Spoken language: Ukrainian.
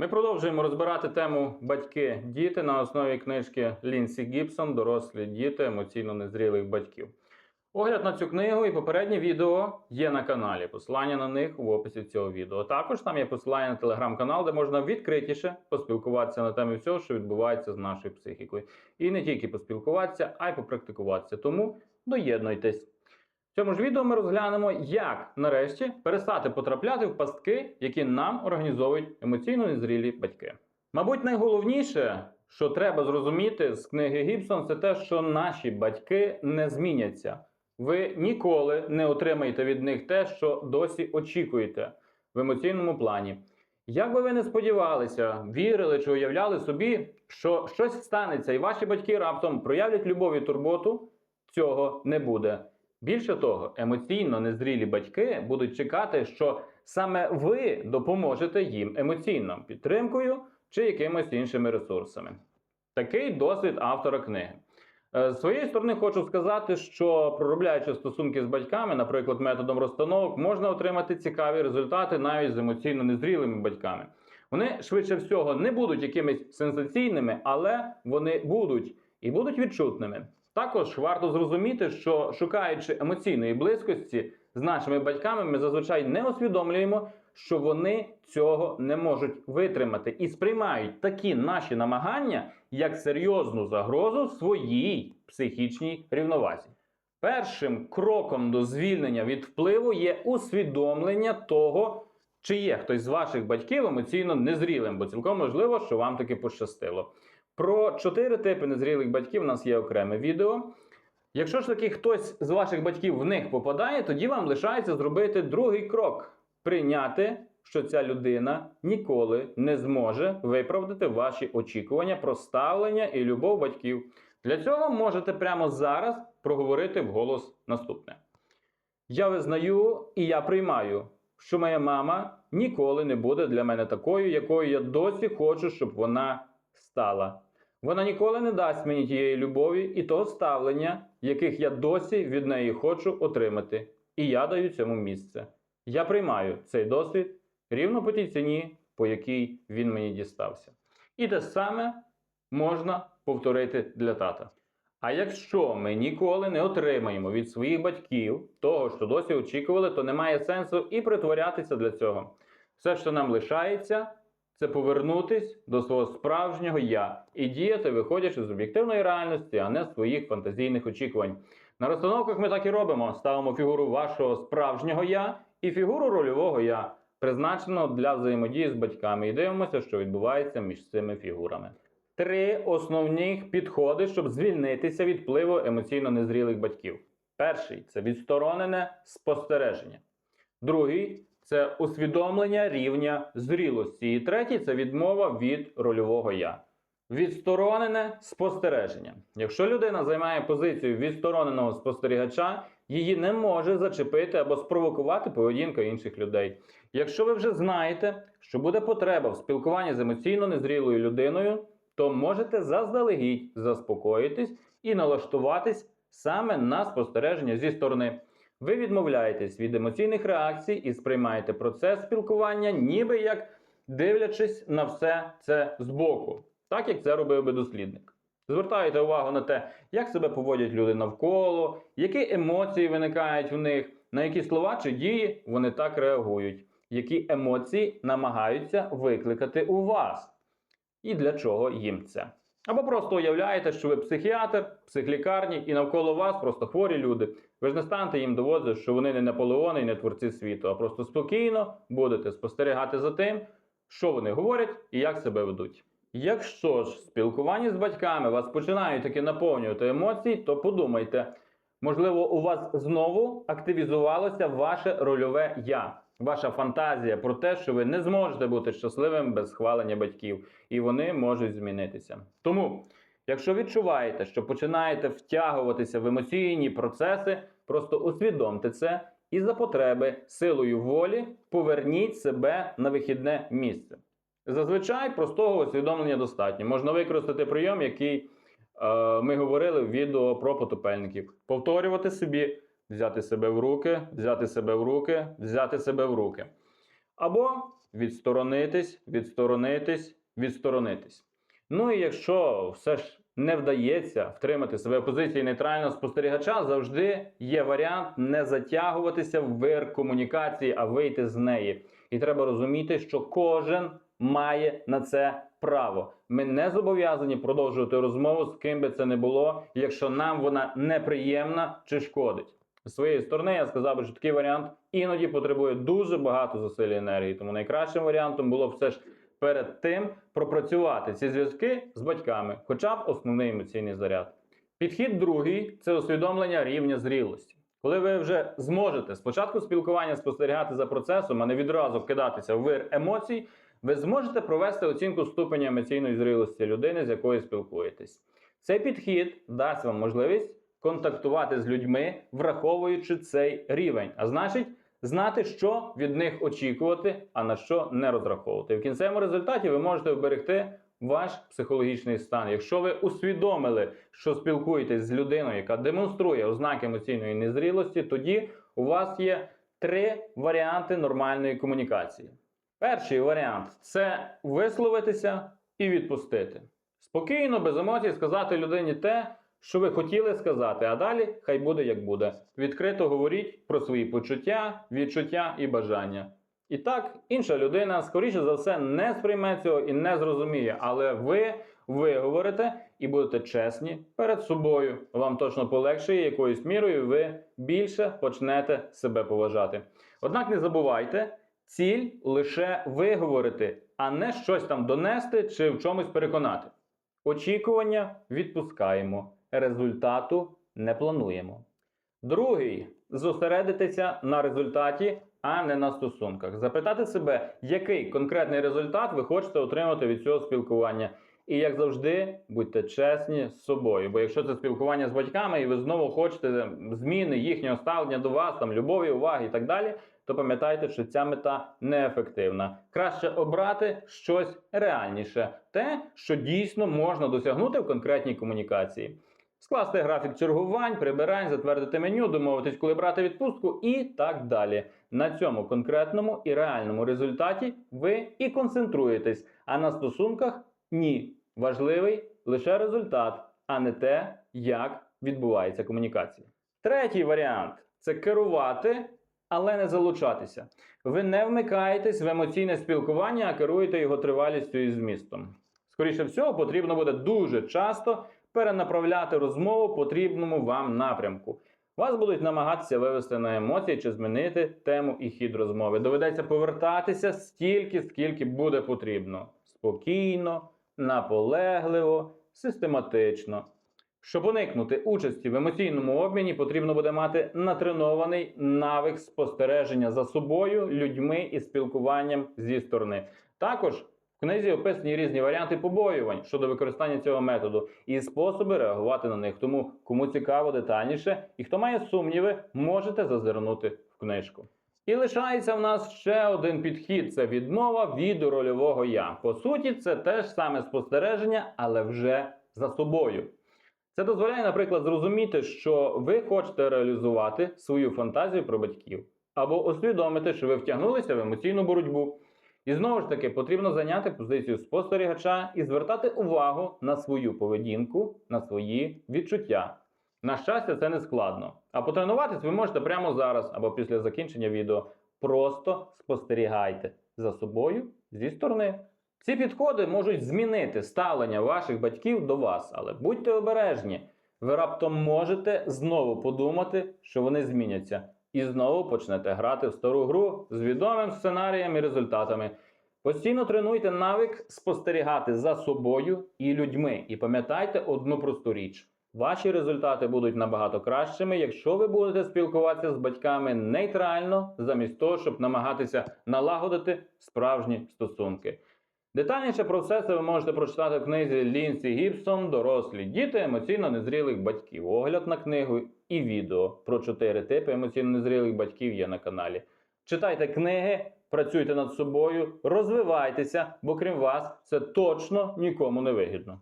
Ми продовжуємо розбирати тему батьки-діти на основі книжки Лінсі Гібсон Дорослі діти емоційно незрілих батьків. Огляд на цю книгу і попереднє відео є на каналі. Посилання на них в описі цього відео. Також там є посилання на телеграм-канал, де можна відкритіше поспілкуватися на темі всього, що відбувається з нашою психікою. І не тільки поспілкуватися, а й попрактикуватися. Тому доєднуйтесь. В цьому ж відео ми розглянемо, як нарешті перестати потрапляти в пастки, які нам організовують емоційно незрілі батьки. Мабуть, найголовніше, що треба зрозуміти з книги Гібсон, це те, що наші батьки не зміняться. Ви ніколи не отримаєте від них те, що досі очікуєте в емоційному плані. Як би ви не сподівалися, вірили чи уявляли собі, що щось станеться, і ваші батьки раптом проявлять любов і турботу, цього не буде. Більше того, емоційно незрілі батьки будуть чекати, що саме ви допоможете їм емоційно підтримкою чи якимось іншими ресурсами. Такий досвід автора книги. Е, З своєї сторони хочу сказати, що проробляючи стосунки з батьками, наприклад, методом розстановок, можна отримати цікаві результати навіть з емоційно незрілими батьками. Вони швидше всього не будуть якимись сенсаційними, але вони будуть і будуть відчутними. Також варто зрозуміти, що шукаючи емоційної близькості з нашими батьками, ми зазвичай не усвідомлюємо, що вони цього не можуть витримати і сприймають такі наші намагання як серйозну загрозу своїй психічній рівновазі. Першим кроком до звільнення від впливу є усвідомлення того, чи є хтось з ваших батьків емоційно незрілим, бо цілком можливо, що вам таки пощастило. Про чотири типи незрілих батьків у нас є окреме відео. Якщо ж таки хтось з ваших батьків в них попадає, тоді вам лишається зробити другий крок прийняти, що ця людина ніколи не зможе виправдати ваші очікування про ставлення і любов батьків. Для цього можете прямо зараз проговорити вголос наступне. Я визнаю і я приймаю, що моя мама ніколи не буде для мене такою, якою я досі хочу, щоб вона стала. Вона ніколи не дасть мені тієї любові і того ставлення, яких я досі від неї хочу отримати. І я даю цьому місце. Я приймаю цей досвід рівно по тій ціні, по якій він мені дістався. І те саме можна повторити для тата. А якщо ми ніколи не отримаємо від своїх батьків того, що досі очікували, то немає сенсу і притворятися для цього. Все, що нам лишається, це повернутись до свого справжнього я і діяти, виходячи з об'єктивної реальності, а не своїх фантазійних очікувань. На розстановках ми так і робимо: ставимо фігуру вашого справжнього я і фігуру рольового я, призначеного для взаємодії з батьками, і дивимося, що відбувається між цими фігурами. Три основні підходи, щоб звільнитися від впливу емоційно незрілих батьків. Перший це відсторонене спостереження. Другий це усвідомлення рівня зрілості. І третій це відмова від рольового я. Відсторонене спостереження. Якщо людина займає позицію відстороненого спостерігача, її не може зачепити або спровокувати поведінка інших людей. Якщо ви вже знаєте, що буде потреба в спілкуванні з емоційно незрілою людиною, то можете заздалегідь заспокоїтись і налаштуватись саме на спостереження зі сторони. Ви відмовляєтесь від емоційних реакцій і сприймаєте процес спілкування, ніби як дивлячись на все це збоку, так як це робив би дослідник. Звертаєте увагу на те, як себе поводять люди навколо, які емоції виникають в них, на які слова чи дії вони так реагують, які емоції намагаються викликати у вас. І для чого їм це? Або просто уявляєте, що ви психіатр, психлікарні, і навколо вас просто хворі люди. Ви ж не станете їм доводити, що вони не Наполеони і не творці світу, а просто спокійно будете спостерігати за тим, що вони говорять і як себе ведуть. Якщо ж спілкування з батьками вас починають таки наповнювати емоції, то подумайте, можливо, у вас знову активізувалося ваше рольове я, ваша фантазія про те, що ви не зможете бути щасливим без схвалення батьків, і вони можуть змінитися. Тому, якщо відчуваєте, що починаєте втягуватися в емоційні процеси, просто усвідомте це і за потреби силою волі поверніть себе на вихідне місце. Зазвичай простого усвідомлення достатньо. Можна використати прийом, який е, ми говорили в відео про потопельників. Повторювати собі, взяти себе в руки, взяти себе в руки, взяти себе в руки. Або відсторонитись, відсторонитись, відсторонитись. Ну і якщо все ж не вдається втримати себе в позиції нейтрального спостерігача, завжди є варіант не затягуватися в вир комунікації, а вийти з неї. І треба розуміти, що кожен має на це право. Ми не зобов'язані продовжувати розмову з ким би це не було, якщо нам вона неприємна чи шкодить. З своєї сторони я сказав би, що такий варіант іноді потребує дуже багато зусиль і енергії. Тому найкращим варіантом було все ж перед тим пропрацювати ці зв'язки з батьками, хоча б основний емоційний заряд. Підхід другий це усвідомлення рівня зрілості. Коли ви вже зможете спочатку спілкування спостерігати за процесом, а не відразу вкидатися в вир емоцій, ви зможете провести оцінку ступеня емоційної зрілості людини, з якою спілкуєтесь. Цей підхід дасть вам можливість контактувати з людьми, враховуючи цей рівень, а значить, знати, що від них очікувати, а на що не розраховувати. В кінцевому результаті ви можете вберегти ваш психологічний стан. Якщо ви усвідомили, що спілкуєтесь з людиною, яка демонструє ознаки емоційної незрілості, тоді у вас є три варіанти нормальної комунікації. Перший варіант це висловитися і відпустити. Спокійно, без емоцій сказати людині те, що ви хотіли сказати, а далі хай буде як буде. Відкрито говоріть про свої почуття, відчуття і бажання. І так, інша людина, скоріше за все, не сприйме цього і не зрозуміє, але ви виговорите і будете чесні перед собою. Вам точно полегшає якоюсь мірою, ви більше почнете себе поважати. Однак не забувайте, ціль лише виговорити, а не щось там донести чи в чомусь переконати. Очікування відпускаємо, результату не плануємо. Другий зосередитися на результаті, а не на стосунках. Запитати себе, який конкретний результат ви хочете отримати від цього спілкування. І як завжди, будьте чесні з собою. Бо якщо це спілкування з батьками, і ви знову хочете зміни їхнього ставлення до вас, там любові, уваги і так далі, то пам'ятайте, що ця мета неефективна. Краще обрати щось реальніше, те, що дійсно можна досягнути в конкретній комунікації. Скласти графік чергувань, прибирань, затвердити меню, домовитись, коли брати відпустку і так далі. На цьому конкретному і реальному результаті ви і концентруєтесь, а на стосунках ні. Важливий лише результат, а не те, як відбувається комунікація. Третій варіант це керувати, але не залучатися. Ви не вмикаєтесь в емоційне спілкування, а керуєте його тривалістю і змістом. Скоріше всього, потрібно буде дуже часто перенаправляти розмову потрібному вам напрямку. Вас будуть намагатися вивести на емоції чи змінити тему і хід розмови. Доведеться повертатися стільки, скільки буде потрібно. Спокійно, наполегливо, систематично. Щоб уникнути участі в емоційному обміні, потрібно буде мати натренований навик спостереження за собою, людьми і спілкуванням зі сторони. Також книзі описані різні варіанти побоювань щодо використання цього методу і способи реагувати на них. Тому, кому цікаво детальніше і хто має сумніви, можете зазирнути в книжку. І лишається в нас ще один підхід: це відмова від рольового я. По суті, це те ж саме спостереження, але вже за собою. Це дозволяє, наприклад, зрозуміти, що ви хочете реалізувати свою фантазію про батьків, або усвідомити, що ви втягнулися в емоційну боротьбу. І знову ж таки потрібно зайняти позицію спостерігача і звертати увагу на свою поведінку, на свої відчуття. На щастя, це не складно. А потренуватись ви можете прямо зараз або після закінчення відео. Просто спостерігайте за собою зі сторони. Ці підходи можуть змінити ставлення ваших батьків до вас, але будьте обережні. Ви раптом можете знову подумати, що вони зміняться, і знову почнете грати в стару гру з відомим сценарієм і результатами. Постійно тренуйте навик спостерігати за собою і людьми. І пам'ятайте одну просту річ: ваші результати будуть набагато кращими, якщо ви будете спілкуватися з батьками нейтрально, замість того, щоб намагатися налагодити справжні стосунки. Детальніше про все це ви можете прочитати в книзі Лінсі Гібсон Дорослі діти емоційно незрілих батьків. Огляд на книгу і відео про чотири типи емоційно незрілих батьків є на каналі. Читайте книги, працюйте над собою, розвивайтеся, бо крім вас це точно нікому не вигідно.